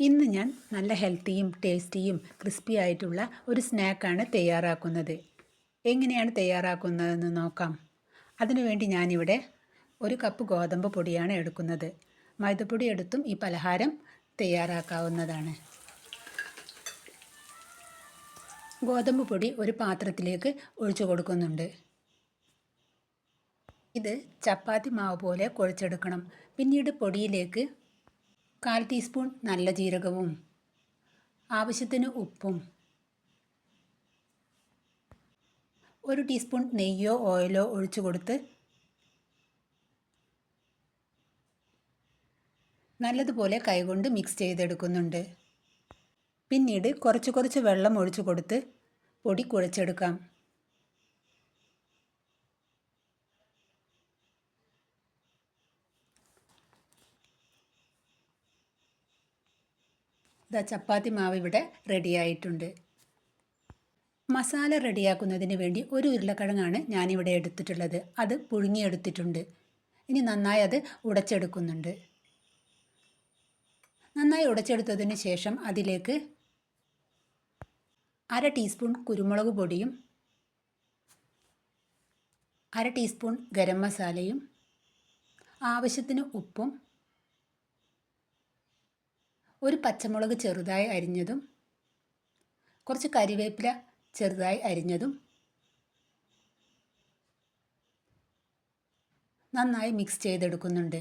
ഇന്ന് ഞാൻ നല്ല ഹെൽത്തിയും ടേസ്റ്റിയും ക്രിസ്പി ആയിട്ടുള്ള ഒരു സ്നാക്കാണ് തയ്യാറാക്കുന്നത്. എങ്ങനെയാണ് തയ്യാറാക്കുന്നതെന്ന് നോക്കാം. അതിനുവേണ്ടി ഞാനിവിടെ ഒരു കപ്പ് ഗോതമ്പ് പൊടിയാണ് എടുക്കുന്നത്. മൈദപ്പൊടി എടുത്തും ഈ പലഹാരം തയ്യാറാക്കാവുന്നതാണ്. ഗോതമ്പ് പൊടി ഒരു പാത്രത്തിലേക്ക് ഒഴിച്ചു കൊടുക്കുന്നുണ്ട്. ഇത് ചപ്പാത്തി മാവ് പോലെ കുഴച്ചെടുക്കണം. പിന്നീട് പൊടിയിലേക്ക് കാൽ ടീസ്പൂൺ നല്ല ജീരകവും. ആവശ്യത്തിന് ഉപ്പും. ഒരു ടീസ്പൂൺ നെയ്യോ ഓയിലോ ഒഴിച്ചു കൊടുത്ത് നല്ലതുപോലെ കൈകൊണ്ട് മിക്സ് ചെയ്തെടുക്കുന്നുണ്ട്. പിന്നീട് കുറച്ച് കുറച്ച് വെള്ളം ഒഴിച്ചു കൊടുത്ത് പൊടി കുഴച്ചെടുക്കാം. ഇതാ ചപ്പാത്തി മാവ് ഇവിടെ റെഡിയായിട്ടുണ്ട് മസാല റെഡിയാക്കുന്നതിന് വേണ്ടി ഒരു ഉരുളക്കിഴങ്ങാണ് ഞാനിവിടെ എടുത്തിട്ടുള്ളത്. അത് പുഴുങ്ങിയെടുത്തിട്ടുണ്ട്. ഇനി നന്നായി അത് ഉടച്ചെടുക്കുന്നുണ്ട്. നന്നായി ഉടച്ചെടുത്തതിന് ശേഷം അതിലേക്ക് അര ടീസ്പൂൺ കുരുമുളക് പൊടിയും അര ടീസ്പൂൺ ഗരം മസാലയും ആവശ്യത്തിന് ഉപ്പും ഒരു പച്ചമുളക് ചെറുതായി അരിഞ്ഞതും കുറച്ച് കരിവേപ്പില ചെറുതായി അരിഞ്ഞതും നന്നായി മിക്സ് ചെയ്തെടുക്കുന്നുണ്ട്.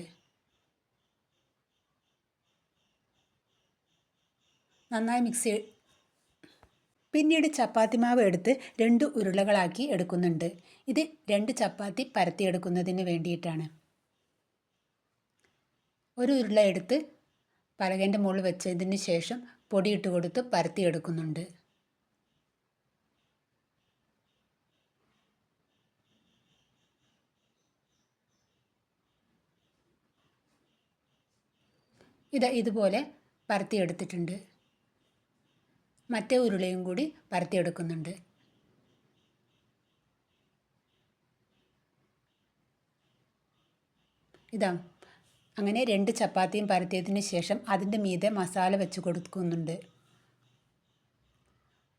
നന്നായി മിക്സ് പിന്നീട് ചപ്പാത്തി മാവ് എടുത്ത് രണ്ട് ഉരുളകളാക്കി എടുക്കുന്നുണ്ട്. ഇത് രണ്ട് ചപ്പാത്തി പരത്തിയെടുക്കുന്നതിന് വേണ്ടിയിട്ടാണ്. ഒരു ഉരുള എടുത്ത് പലകേന്റെ മുകളിൽ വെച്ചതിന് ശേഷം പൊടിയിട്ട് കൊടുത്ത് പരത്തിയെടുക്കുന്നുണ്ട്. ഇത് ഇതുപോലെ പരത്തിയെടുത്തിട്ടുണ്ട്. മറ്റേ ഉരുളയും കൂടി പരത്തിയെടുക്കുന്നുണ്ട്. ഇതാ അങ്ങനെ രണ്ട് ചപ്പാത്തിയും പരത്തിയതിന് ശേഷം അതിന്റെ മീതെ മസാല വെച്ച് കൊടുക്കുന്നുണ്ട്.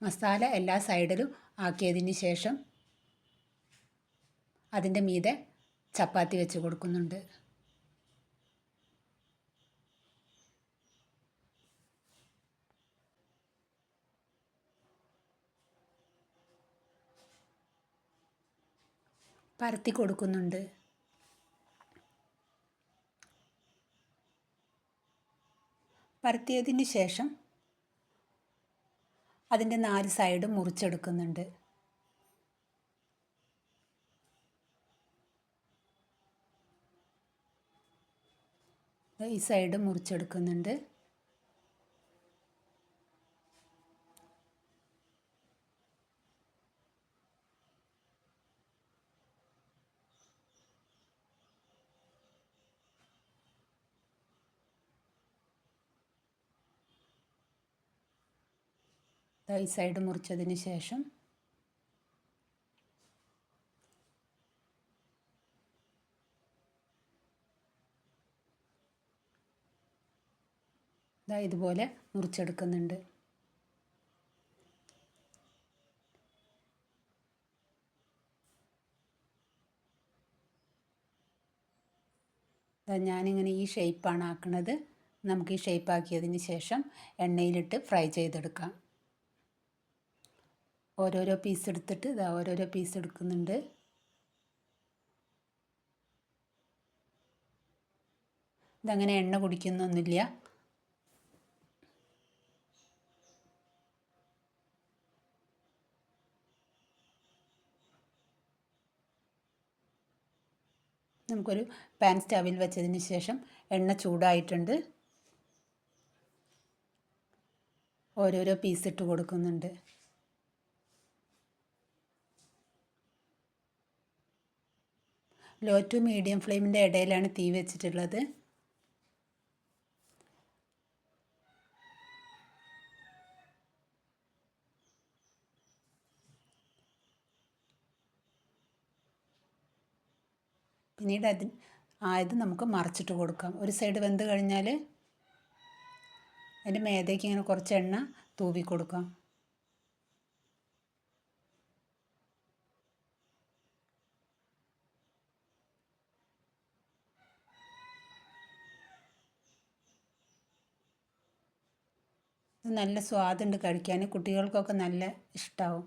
മസാല എല്ലാ സൈഡിലും ആക്കിയതിന് ശേഷം അതിന്റെ മീതെ ചപ്പാത്തി വെച്ച് കൊടുക്കുന്നുണ്ട്. പരത്തി കൊടുക്കുന്നുണ്ട്. പരത്തിയതിന് ശേഷം അതിന്റെ നാല് സൈഡും മുറിച്ചെടുക്കുന്നുണ്ട്. ഈ സൈഡ് മുറിച്ചെടുക്കുന്നുണ്ട്. ഈ സൈഡ് മുറിച്ചതിന് ശേഷം ഇതാ ഇതുപോലെ മുറിച്ചെടുക്കുന്നുണ്ട്. ഞാനിങ്ങനെ ഈ ഷേപ്പാണ് ആക്കുന്നത് നമുക്ക് ഈ ഷേപ്പ് ആക്കിയതിന് ശേഷം എണ്ണയിലിട്ട് ഫ്രൈ ചെയ്തെടുക്കാം. ഓരോരോ പീസ് എടുത്തിട്ട് ഇതാ ഓരോരോ പീസ് എടുക്കുന്നുണ്ട്. ഇതങ്ങനെ എണ്ണ കുടിക്കുന്നൊന്നുമില്ല. നമുക്കൊരു പാൻ സ്റ്റവിൽ വെച്ചതിന് ശേഷം എണ്ണ ചൂടായിട്ടുണ്ട്. ഓരോരോ പീസ് ഇട്ട് കൊടുക്കുന്നുണ്ട്. ലോ ടു മീഡിയം ഫ്ലെയിമിന്റെ ഇടയിലാണ് തീ വെച്ചിട്ടുള്ളത്. പിന്നീട് അതിന് ആയത് നമുക്ക് മറിച്ചിട്ട് കൊടുക്കാം. ഒരു സൈഡ് വെന്ത് കഴിഞ്ഞാൽ അതിന്റെ മേതേക്ക് ഇങ്ങനെ കുറച്ച് എണ്ണ തൂവി കൊടുക്കാം നല്ല സ്വാദുണ്ട് കഴിക്കാൻ. കുട്ടികൾക്കൊക്കെ നല്ല ഇഷ്ടമാവും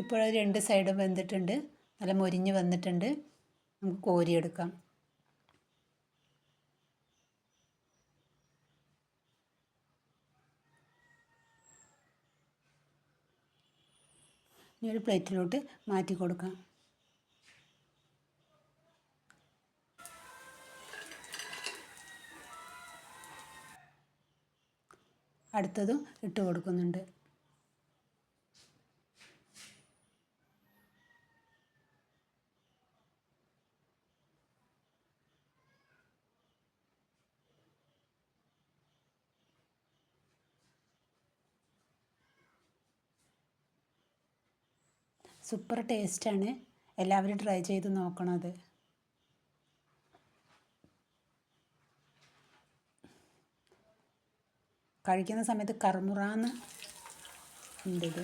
ഇപ്പോൾ രണ്ട് സൈഡും വെന്തിട്ടുണ്ട്. നല്ല മൊരിഞ്ഞ് വന്നിട്ടുണ്ട്. നമുക്ക് കോരിയെടുക്കാം. ഇനി ഒരു പ്ലേറ്റിലോട്ട് മാറ്റി കൊടുക്കാം. അടുത്തതും ഇട്ട് കൊടുക്കുന്നുണ്ട്. സൂപ്പർ ടേസ്റ്റാണ്. എല്ലാവരും ട്രൈ ചെയ്ത് നോക്കണത് കഴിക്കുന്ന സമയത്ത് കറുമുറാന്ന് ഉണ്ട് ഇത്